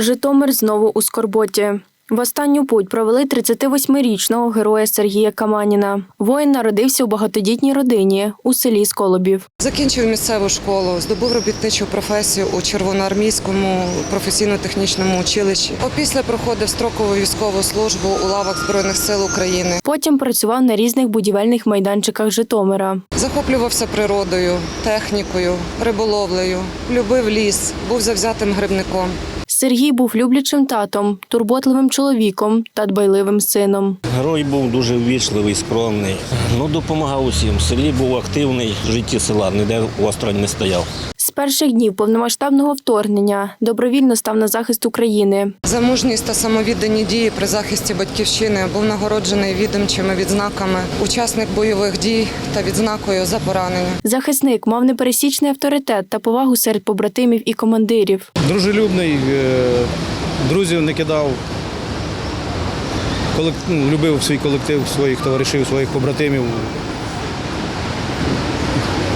Житомир знову у скорботі. В останню путь провели 38-річного героя Сергія Каманіна. Воїн народився у багатодітній родині у селі Сколобів. Закінчив місцеву школу, здобув робітничу професію у Червоноармійському професійно-технічному училищі. Опісля проходив строкову військову службу у лавах Збройних сил України. Потім працював на різних будівельних майданчиках Житомира. Захоплювався природою, технікою, риболовлею, любив ліс, був завзятим грибником. Сергій був люблячим татом, турботливим чоловіком та дбайливим сином. Герой був дуже ввічливий, скромний. Ну, допомагав усім. В селі був активний в житті села, ніде осторонь не стояв. З перших днів повномасштабного вторгнення добровільно став на захист України. За мужність та самовіддані дії при захисті батьківщини був нагороджений відомчими відзнаками, учасник бойових дій та відзнакою за поранення. Захисник мав непересічний авторитет та повагу серед побратимів і командирів. Дружелюбний, е, друзів не кидав. Ну, Любив свій колектив, своїх товаришів, своїх побратимів.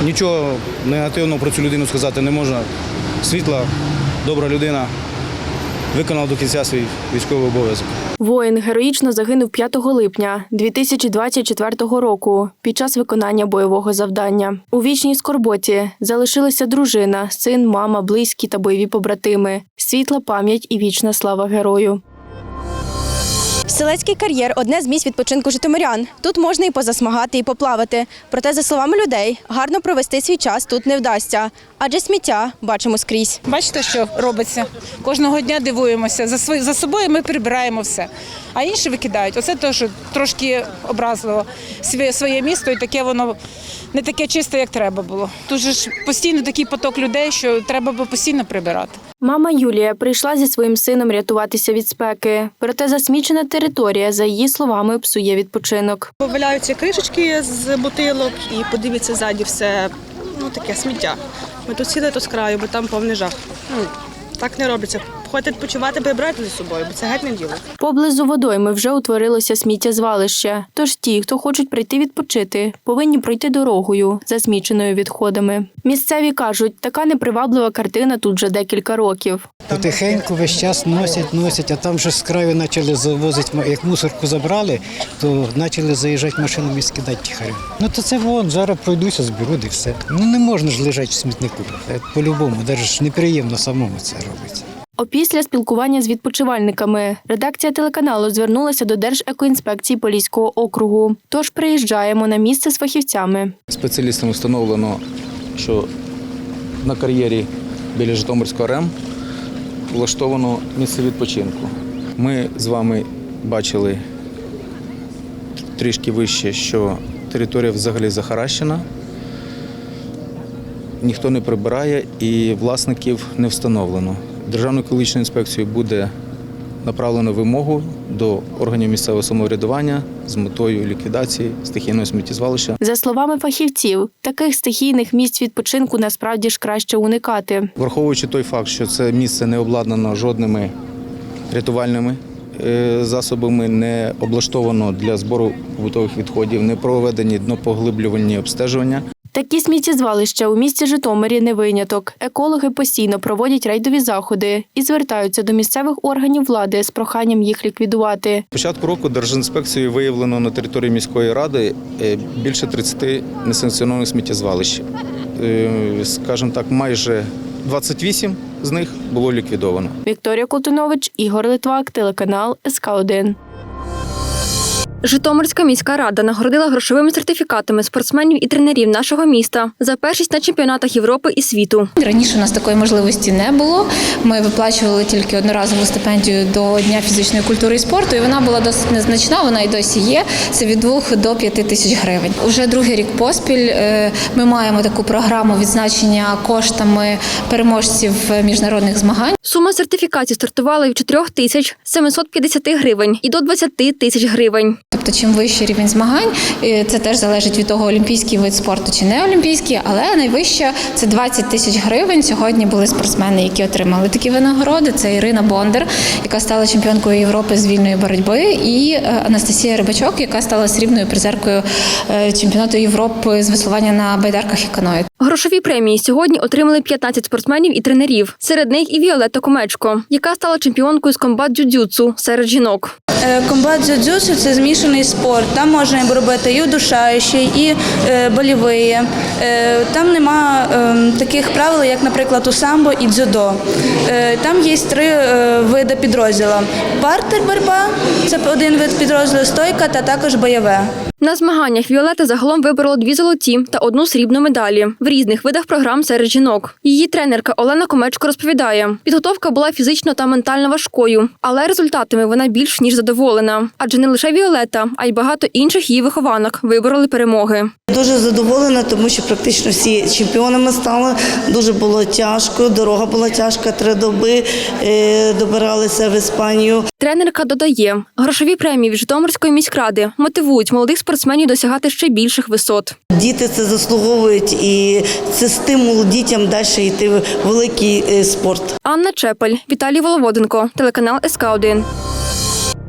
Нічого негативного про цю людину сказати не можна. Світла, добра людина. Виконав до кінця свій військовий обов'язок. Воїн героїчно загинув 5 липня 2024 року під час виконання бойового завдання. У вічній скорботі залишилися дружина, син, мама, близькі та бойові побратими. Світла пам'ять і вічна слава герою. Селецький кар'єр одне з місць відпочинку житомирян. Тут можна і позасмагати, і поплавати. Проте, за словами людей, гарно провести свій час тут не вдасться, адже сміття бачимо скрізь. Бачите, що робиться? Кожного дня дивуємося. За собою ми прибираємо все. А інші викидають. Оце те, що трошки образливо. Своє, своє місто і таке воно не таке чисте, як треба було. Тут же ж постійно такий поток людей, що треба було постійно прибирати. Мама Юлія прийшла зі своїм сином рятуватися від спеки. Проте засмічена територія, за її словами, псує відпочинок. Валяються кришечки з бутилок і подивіться ззаді все ну таке сміття. Ми тут сіли то з краю, бо там повний жах. Ну, так не робиться. Ходьте відпочивати, прибирайте за собою, бо це геть не діло. Поблизу водойми вже утворилося сміттєзвалище. Тож ті, хто хочуть прийти відпочити, повинні пройти дорогою, засміченою відходами. Місцеві кажуть, така неприваблива картина тут вже декілька років. Потихеньку весь час носять, носять, а там вже з краю почали завозити, як мусорку забрали, то почали заїжджати машинами і скидати тихарем. Ну то це вон, зараз пройдуся, зберу і все. Ну не можна ж лежати в смітнику. Це По-любому, навіть ж неприємно самому це робиться. Опісля спілкування з відпочивальниками редакція телеканалу звернулася до Держекоінспекції Поліського округу. Тож приїжджаємо на місце з фахівцями. Спеціалістам встановлено, що на кар'єрі біля Житомирського РЕМ влаштовано місце відпочинку. Ми з вами бачили трішки вище, що територія взагалі захаращена, ніхто не прибирає і власників не встановлено. Державною екологічною інспекцією буде направлено вимогу до органів місцевого самоврядування з метою ліквідації стихійного сміттєзвалища. За словами фахівців, таких стихійних місць відпочинку насправді ж краще уникати. Враховуючи той факт, що це місце не обладнано жодними рятувальними е, засобами, не облаштовано для збору побутових відходів, не проведені днопоглиблювальні обстежування. Такі сміттєзвалища у місті Житомирі не виняток. Екологи постійно проводять рейдові заходи і звертаються до місцевих органів влади з проханням їх ліквідувати. Початку року Держінспекцією виявлено на території міської ради е, більше 30 несанкціонованих сміттєзвалищ. Е, Скажімо так, майже 28 з них було ліквідовано. Вікторія Колтунович, Ігор Литвак, телеканал СК 1 Житомирська міська рада нагородила грошовими сертифікатами спортсменів і тренерів нашого міста за першість на чемпіонатах Європи і світу. Раніше у нас такої можливості не було. Ми виплачували тільки одноразову стипендію до Дня фізичної культури і спорту, і вона була досить незначна. Вона і досі є. Це від 2 до 5 тисяч гривень. Уже другий рік поспіль е, ми маємо таку програму відзначення коштами переможців міжнародних змагань. Сума сертифікацій стартувала від 4 тисяч 750 гривень і до 20 тисяч гривень. Тобто, чим вищий рівень змагань, це теж залежить від того, олімпійський вид спорту чи не олімпійський, але найвища це 20 тисяч гривень. Сьогодні були спортсмени, які отримали такі винагороди. Це Ірина Бондар, яка стала чемпіонкою Європи з вільної боротьби, і е, Анастасія Рибачок, яка стала срібною призеркою е, чемпіонату Європи з веслування на байдарках і каної. Грошові премії сьогодні отримали 15 спортсменів і тренерів. Серед них і Віолетта Комечко, яка стала чемпіонкою з комбат дзюдзюцу серед жінок. Е, Комбат дзюдзюсу – це змішаний спорт. Там можна робити і удушаючий, і е, болівий. Е, там нема е, таких правил, як, наприклад, у самбо і дзюдо. Там є три види підрозділу. Партер борьба – це один вид підрозділу, стойка та також бойове. На змаганнях Віолета загалом виборола дві золоті та одну срібну медалі в різних видах програм серед жінок. Її тренерка Олена Комечко розповідає, підготовка була фізично та ментально важкою, але результатами вона більш ніж задоволена. Адже не лише Віолета, а й багато інших її вихованок вибороли перемоги. Дуже задоволена, тому що практично всі чемпіонами стали. Дуже було тяжко, дорога була тяжка, три доби е, добиралися в Іспанію. Тренерка додає, грошові премії від Житомирської міськради мотивують молодих спортсменів досягати ще більших висот. Діти це заслуговують, і це стимул дітям далі йти в великий е, спорт. Анна Чепель, Віталій Воловоденко, телеканал СК 1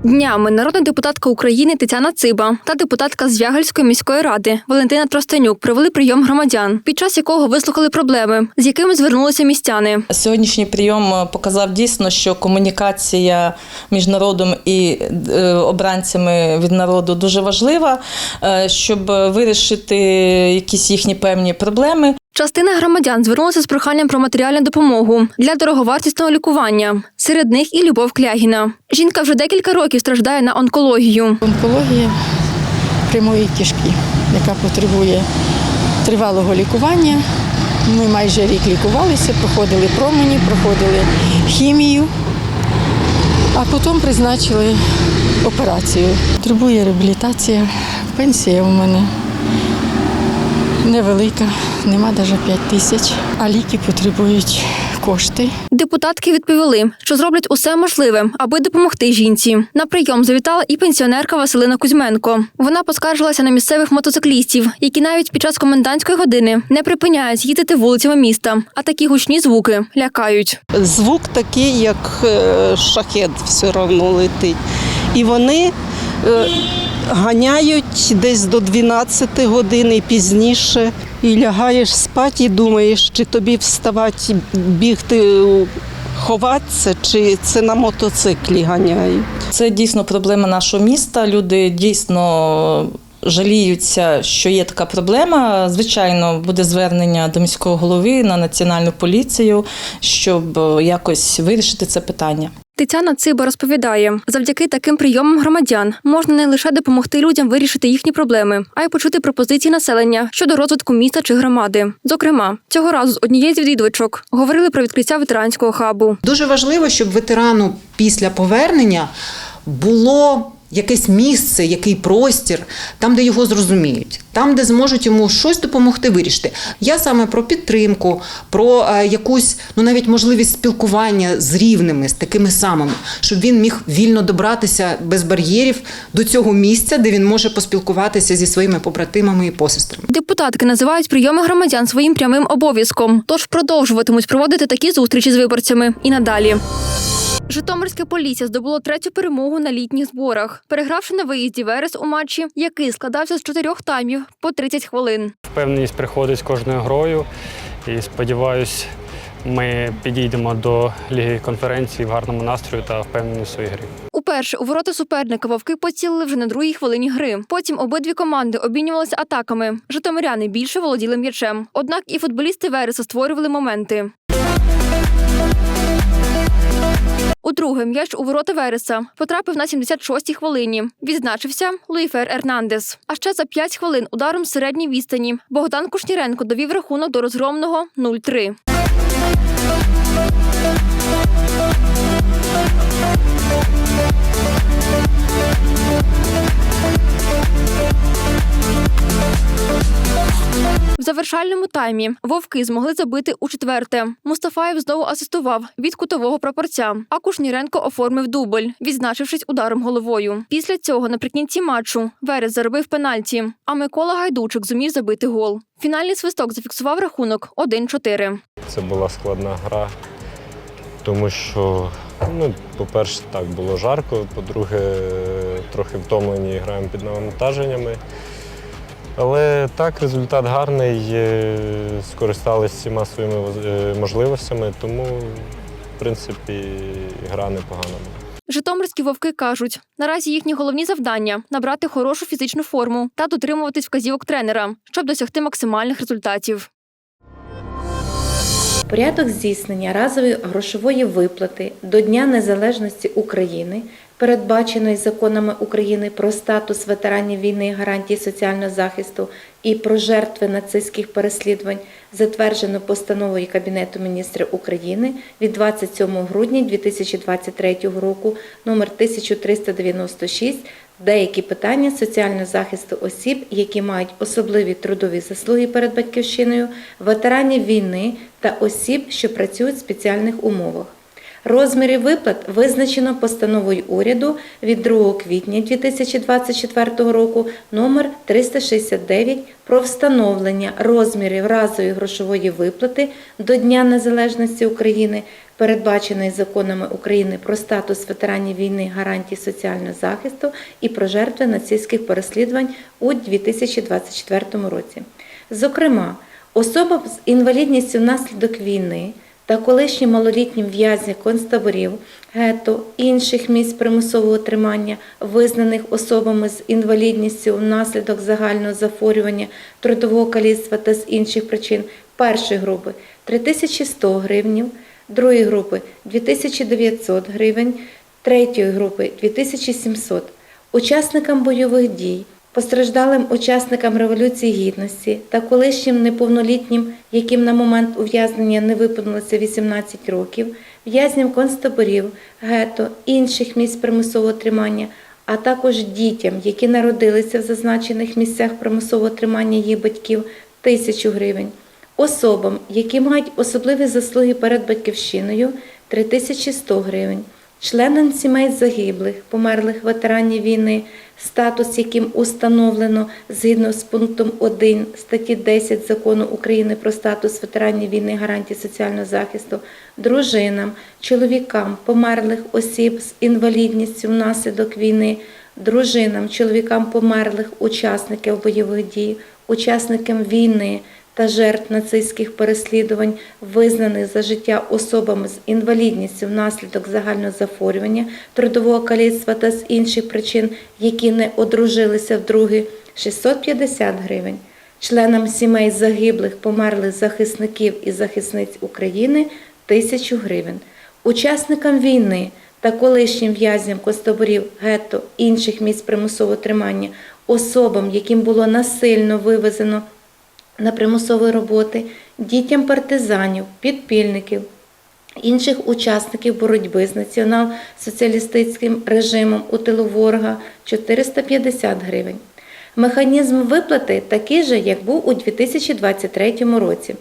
Днями народна депутатка України Тетяна Циба та депутатка Звягельської міської ради Валентина Тростенюк провели прийом громадян, під час якого вислухали проблеми, з якими звернулися містяни. Сьогоднішній прийом е, показав дійсно, що комунікація між народом і е, обранцями від народу дуже важлива, е, щоб вирішити якісь їхні певні проблеми. Частина громадян звернулася з проханням про матеріальну допомогу для дороговартісного лікування. Серед них і Любов Клягіна. Жінка вже декілька років страждає на онкологію. Онкологія прямої кишки, яка потребує тривалого лікування. Ми майже рік лікувалися, проходили промені, проходили хімію, а потім призначили операцію. Потребує реабілітація, пенсія у мене невелика, нема навіть 5 тисяч, а ліки потребують кошти. Депутатки відповіли, що зроблять усе можливе, аби допомогти жінці. На прийом завітала і пенсіонерка Василина Кузьменко. Вона поскаржилася на місцевих мотоциклістів, які навіть під час комендантської години не припиняють їздити вулицями міста, а такі гучні звуки лякають. Звук такий, як е, шахет, все одно летить. І вони ганяють десь до 12 годин і пізніше. І лягаєш спати і думаєш, чи тобі вставати, бігти, ховатися, чи це на мотоциклі ганяють. Це дійсно проблема нашого міста. Люди дійсно. Жаліються, що є така проблема. Звичайно, буде звернення до міського голови на національну поліцію, щоб е, якось вирішити це питання. Тетяна Циба розповідає, завдяки таким прийомам громадян можна не лише допомогти людям вирішити їхні проблеми, а й почути пропозиції населення щодо розвитку міста чи громади. Зокрема, цього разу з однієї з відвідувачок говорили про відкриття ветеранського хабу. Дуже важливо, щоб ветерану після повернення було якесь місце, який простір, там, де його зрозуміють, там, де зможуть йому щось допомогти вирішити. Я саме про підтримку, про е, якусь ну навіть можливість спілкування з рівними, з такими самими, щоб він міг вільно добратися без бар'єрів до цього місця, де він може поспілкуватися зі своїми побратимами і посестрами. Депутатки називають прийоми громадян своїм прямим обов'язком, тож продовжуватимуть проводити такі зустрічі з виборцями і надалі. Житомирська поліція здобуло третю перемогу на літніх зборах, перегравши на виїзді Верес у матчі, який складався з чотирьох таймів по 30 хвилин. Впевненість приходить з кожною грою. І сподіваюсь, ми підійдемо до ліги конференції в гарному настрою та впевнені в своїй грі. Уперше у ворота суперника вовки поцілили вже на другій хвилині гри. Потім обидві команди обмінювалися атаками. Житомиряни більше володіли м'ячем. Однак і футболісти Вереса створювали моменти. Удруге м'яч у ворота Вереса потрапив на 76-й хвилині. Відзначився Луїфер Ернандес. А ще за 5 хвилин ударом з середньої відстані Богдан Кушніренко довів рахунок до розгромного 0-3. Завершальному таймі вовки змогли забити у четверте. Мустафаєв знову асистував від кутового прапорця, а Кушніренко оформив дубль, відзначившись ударом головою. Після цього наприкінці матчу Верес заробив пенальті, а Микола Гайдучик зумів забити гол. Фінальний свисток зафіксував рахунок 1-4. Це була складна гра, тому що, ну, по-перше, так було жарко, по-друге, трохи втомлені граємо під навантаженнями. Але так, результат гарний, е, скористалися всіма своїми е, можливостями, тому, в принципі, гра непогана була. Житомирські вовки кажуть, наразі їхні головні завдання набрати хорошу фізичну форму та дотримуватись вказівок тренера, щоб досягти максимальних результатів. Порядок здійснення разової грошової виплати до Дня Незалежності України, передбаченої законами України про статус ветеранів війни, і гарантії соціального захисту і про жертви нацистських переслідувань, затверджено постановою Кабінету міністрів України від 27 грудня 2023 року номер 1396 деякі питання соціального захисту осіб, які мають особливі трудові заслуги перед батьківщиною, ветеранів війни та осіб, що працюють в спеціальних умовах. Розміри виплат визначено постановою уряду від 2 квітня 2024 року номер 369 про встановлення розмірів разової грошової виплати до Дня Незалежності України, передбаченої законами України про статус ветеранів війни, гарантії соціального захисту і про жертви нацистських переслідувань у 2024 році. Зокрема, особам з інвалідністю внаслідок війни та колишнім малолітнім в'язням концтаборів, гетто, інших місць примусового тримання, визнаних особами з інвалідністю внаслідок загального захворювання, трудового каліцтва та з інших причин першої групи 3100 гривнів, другої групи 2900 гривень, третьої групи 2700. Учасникам бойових дій, постраждалим учасникам Революції Гідності та колишнім неповнолітнім, яким на момент ув'язнення не виповнилося 18 років, в'язням концтаборів, гетто, інших місць примусового тримання, а також дітям, які народилися в зазначених місцях примусового тримання їх батьків, тисячу гривень, особам, які мають особливі заслуги перед батьківщиною 3100 гривень членам сімей загиблих, померлих ветеранів війни, статус яким установлено згідно з пунктом 1 статті 10 Закону України про статус ветеранів війни, гарантії соціального захисту, дружинам, чоловікам, померлих осіб з інвалідністю внаслідок війни, дружинам, чоловікам померлих учасників бойових дій, учасникам війни та жертв нацистських переслідувань, визнаних за життя особами з інвалідністю внаслідок загального захворювання, трудового каліцтва та з інших причин, які не одружилися вдруге, 650 гривень. Членам сімей загиблих, померлих захисників і захисниць України 1000 гривень. Учасникам війни та колишнім в'язням концтаборів, гетто, інших місць примусового тримання, особам, яким було насильно вивезено на примусові роботи, дітям партизанів, підпільників, інших учасників боротьби з націонал-соціалістичним режимом у тилу ворога 450 гривень. Механізм виплати такий же, як був у 2023 році.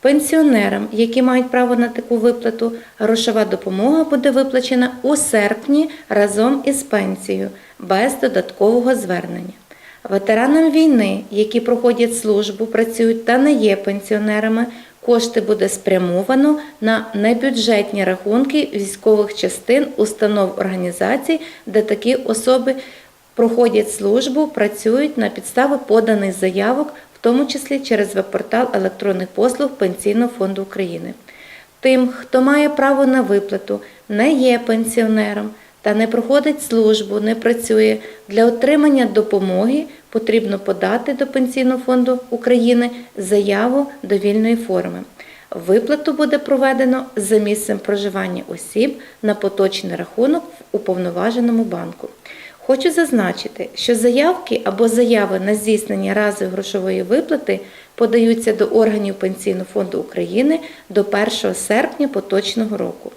Пенсіонерам, які мають право на таку виплату, грошова допомога буде виплачена у серпні разом із пенсією без додаткового звернення. Ветеранам війни, які проходять службу, працюють та не є пенсіонерами, кошти буде спрямовано на небюджетні рахунки військових частин, установ організацій, де такі особи проходять службу, працюють на підставі поданих заявок, в тому числі через веб-портал електронних послуг Пенсійного фонду України. Тим, хто має право на виплату, не є пенсіонером та не проходить службу, не працює, для отримання допомоги потрібно подати до Пенсійного фонду України заяву до вільної форми. Виплату буде проведено за місцем проживання осіб на поточний рахунок в уповноваженому банку. Хочу зазначити, що заявки або заяви на здійснення разової грошової виплати подаються до органів Пенсійного фонду України до 1 серпня поточного року.